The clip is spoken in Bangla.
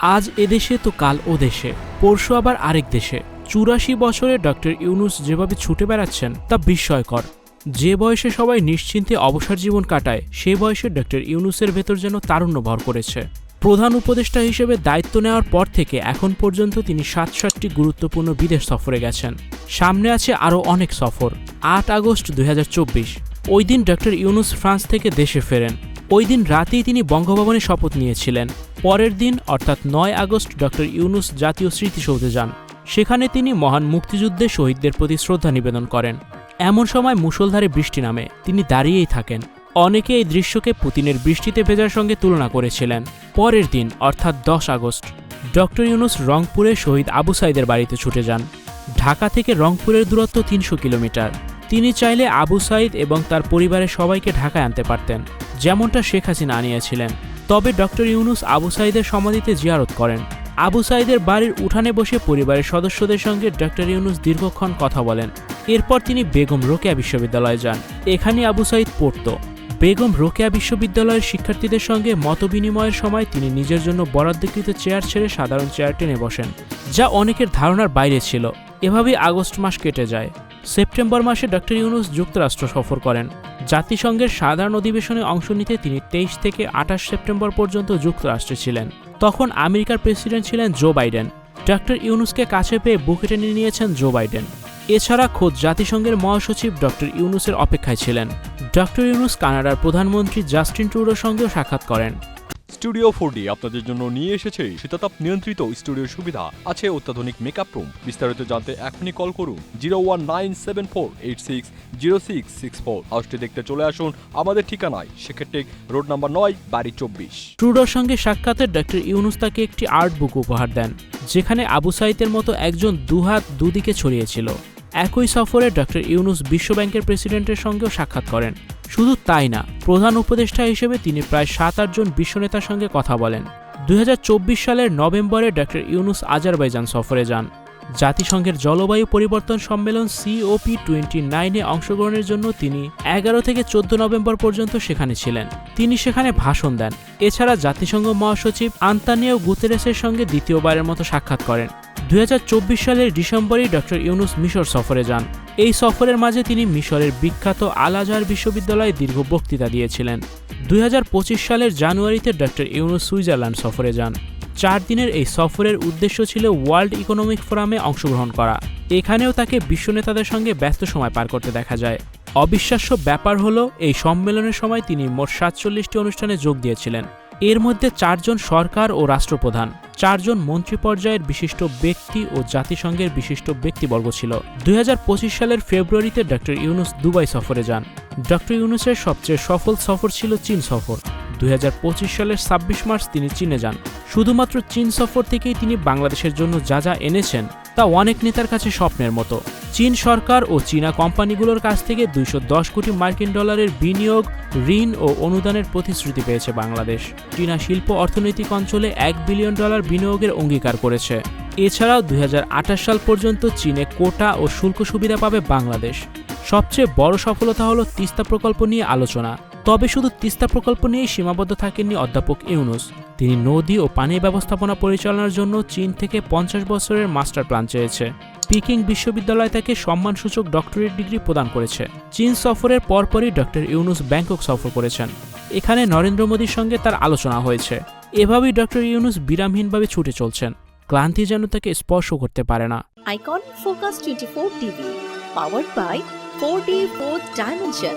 আজ এদেশে তো কাল ও দেশে, পরশু আবার আরেক দেশে। চুরাশি বছরে ডক্টর ইউনুস যেভাবে ছুটে বেড়াচ্ছেন, তা বিস্ময়কর। যে বয়সে সবাই নিশ্চিন্তে অবসর জীবন কাটায়, সে বয়সে ডক্টর ইউনুসের ভেতর যেন তারুণ্য ভর করেছে। প্রধান উপদেষ্টা হিসেবে দায়িত্ব নেওয়ার পর থেকে এখন পর্যন্ত তিনি সাত সাতটি গুরুত্বপূর্ণ বিদেশ সফরে গেছেন। সামনে আছে আরও অনেক সফর। আট আগস্ট দুই হাজার চব্বিশ, ওই দিন ডক্টর ইউনুস ফ্রান্স থেকে দেশে ফেরেন। ওই দিন রাতেই তিনি বঙ্গভবনে শপথ নিয়েছিলেন। পরের দিন, অর্থাৎ নয় আগস্ট, ডক্টর ইউনুস জাতীয় স্মৃতিসৌধে যান। সেখানে তিনি মহান মুক্তিযুদ্ধে শহীদদের প্রতি শ্রদ্ধা নিবেদন করেন। এমন সময় মুষলধারে বৃষ্টি নামে, তিনি দাঁড়িয়েই থাকেন। অনেকে এই দৃশ্যকে পুতিনের বৃষ্টিতে ভেজার সঙ্গে তুলনা করেছিলেন। পরের দিন, অর্থাৎ দশ আগস্ট, ডক্টর ইউনুস রংপুরে শহীদ আবু সাইদের বাড়িতে ছুটে যান। ঢাকা থেকে রংপুরের দূরত্ব তিনশো কিলোমিটার। তিনি চাইলে আবু সাইদ এবং তার পরিবারের সবাইকে ঢাকায় আনতে পারতেন, যেমনটা শেখ হাসিনা আনিয়েছিলেন। তবে ডক্টর ইউনুস আবু সাইদের সমাধিতে জিয়ারত করেন। আবু সাইদের বাড়ির উঠানে বসে পরিবারের সদস্যদের সঙ্গে ডক্টর ইউনুস দীর্ঘক্ষণ কথা বলেন। এরপর তিনি বেগম রোকেয়া বিশ্ববিদ্যালয়ে যান। এখানে আবু সাইদ পড়ত। বেগম রোকেয়া বিশ্ববিদ্যালয়ের শিক্ষার্থীদের সঙ্গে মতবিনিময়ের সময় তিনি নিজের জন্য বরাদ্দকৃত চেয়ার ছেড়ে সাধারণ চেয়ার টেনে বসেন, যা অনেকের ধারণার বাইরে ছিল। এভাবেই আগস্ট মাস কেটে যায়। সেপ্টেম্বর মাসে ডক্টর ইউনুস যুক্তরাষ্ট্র সফর করেন। জাতিসংঘের সাধারণ অধিবেশনে অংশ নিতে তিনি তেইশ থেকে আঠাশ সেপ্টেম্বর পর্যন্ত যুক্তরাষ্ট্রে ছিলেন। তখন আমেরিকার প্রেসিডেন্ট ছিলেন জো বাইডেন। ডক্টর ইউনুসকে কাছে পেয়ে বুকে টেনে নিয়েছেন জো বাইডেন। এছাড়া খোদ জাতিসংঘের মহাসচিব ডক্টর ইউনুসের অপেক্ষায় ছিলেন। ডক্টর ইউনুস কানাডার প্রধানমন্ত্রী জাস্টিন ট্রুডোর সঙ্গেও সাক্ষাৎ করেন। স্টুডিও ফোর আপনাদের জন্য নিয়ে এসেছে শীতাতাপ নিয়ন্ত্রিত স্টুডিও সুবিধা। আছে অত্যাধুনিক মেকআপ রুম বিস্তারিত জানতে এখনই কল করুন zero one nine seven four eight six zero six six four হাউসটি দেখতে চলে আসুন আমাদের ঠিকানায়। সেক্ষেত্রে রোড নাম্বার নয়, বাড়ি চব্বিশ। ট্রুডোর সঙ্গে সাক্ষাতে ডক্টর ইউনুস তাকে একটি আর্ট বুক উপহার দেন, যেখানে আবু সাইদের মতো একজন দুহাত দুদিকে ছড়িয়েছিল একই সফরে ডক্টর ইউনুস বিশ্বব্যাংকের প্রেসিডেন্টের সঙ্গেও সাক্ষাৎ করেন। শুধু তাই না, প্রধান উপদেষ্টা হিসেবে তিনি প্রায় সাত আটজন বিশ্বনেতার সঙ্গে কথা বলেন। দুই হাজার চব্বিশ সালের নভেম্বরে ডক্টর ইউনুস আজারবাইজান সফরে যান। জাতিসংঘের জলবায়ু পরিবর্তন সম্মেলন সিওপি টোয়েন্টি নাইনে অংশগ্রহণের জন্য তিনি এগারো থেকে চোদ্দ নভেম্বর পর্যন্ত সেখানে ছিলেন। তিনি সেখানে ভাষণ দেন। এছাড়া জাতিসংঘ মহাসচিব আন্তানিও গুতেরেসের সঙ্গে দ্বিতীয়বারের মতো সাক্ষাৎ করেন। দুই হাজার চব্বিশ সালের ডিসেম্বরেই ডক্টর ইউনুস মিশর সফরে যান। এই সফরের মাঝে তিনি মিশরের বিখ্যাত আল আজহার বিশ্ববিদ্যালয়ে দীর্ঘ বক্তৃতা দিয়েছিলেন। দুই হাজার পঁচিশ সালের জানুয়ারিতে ডক্টর ইউনুস সুইজারল্যান্ড সফরে যান। চার দিনের এই সফরের উদ্দেশ্য ছিল ওয়ার্ল্ড ইকোনমিক ফোরামে অংশগ্রহণ করা। এখানেও তাকে বিশ্ব নেতাদের সঙ্গে ব্যস্ত সময় পার করতে দেখা যায়। অবিশ্বাস্য ব্যাপার হলো, এই সম্মেলনের সময় তিনি মোট সাতচল্লিশটি অনুষ্ঠানে যোগ দিয়েছিলেন। এর মধ্যে চারজন সরকার ও রাষ্ট্রপ্রধান, চারজন মন্ত্রী পর্যায়ের বিশিষ্ট ব্যক্তি ও জাতিসংঘের বিশিষ্ট ব্যক্তিবর্গ ছিল। দুই হাজার পঁচিশ সালের ফেব্রুয়ারিতে ডক্টর ইউনুস দুবাই সফরে যান। ডক্টর ইউনুসের সবচেয়ে সফল সফর ছিল চীন সফর। দুই হাজার পঁচিশ সালের ছাব্বিশ মার্চ তিনি চীনে যান। শুধুমাত্র চীন সফর থেকেই তিনি বাংলাদেশের জন্য যা যা এনেছেন তা অনেক নেতার কাছে স্বপ্নের মতো। চীন সরকার ও চীনা কোম্পানিগুলোর কাছ থেকে দুইশো দশ কোটি মার্কিন ডলারের বিনিয়োগ, ঋণ ও অনুদানের প্রতিশ্রুতি পেয়েছে বাংলাদেশ। চীনা শিল্প অর্থনৈতিক অঞ্চলে এক বিলিয়ন ডলার বিনিয়োগের অঙ্গীকার করেছে। এছাড়াও দুই হাজার আঠাশ সাল পর্যন্ত চীনে কোটা ও শুল্ক সুবিধা পাবে বাংলাদেশ। সবচেয়ে বড় সফলতা হলো তিস্তা প্রকল্প নিয়ে আলোচনা। তবে শুধু তিস্তা প্রকল্প নিয়েই সীমাবদ্ধ থাকেননি অধ্যাপক ইউনুস। তিনি নদী ও পানি ব্যবস্থাপনা পরিচালনার জন্য চীন থেকে পঞ্চাশ বছরের মাস্টার প্ল্যান চেয়েছে। পিকিং বিশ্ববিদ্যালয় তাকে সম্মানসূচক ডক্টরেট ডিগ্রি প্রদান করেছে। চীন সফরের পরপরই ডক্টর ইউনুস ব্যাংকক সফর করেছেন। এখানে নরেন্দ্র মোদীর সঙ্গে তার আলোচনা হয়েছে। এভাবেই ডক্টর ইউনুস বিরামহীনভাবে ছুটে চলছেন। ক্লান্তি যেন তাকে স্পর্শ করতে পারে না। Icon focus twenty four TV powered by four D four dimension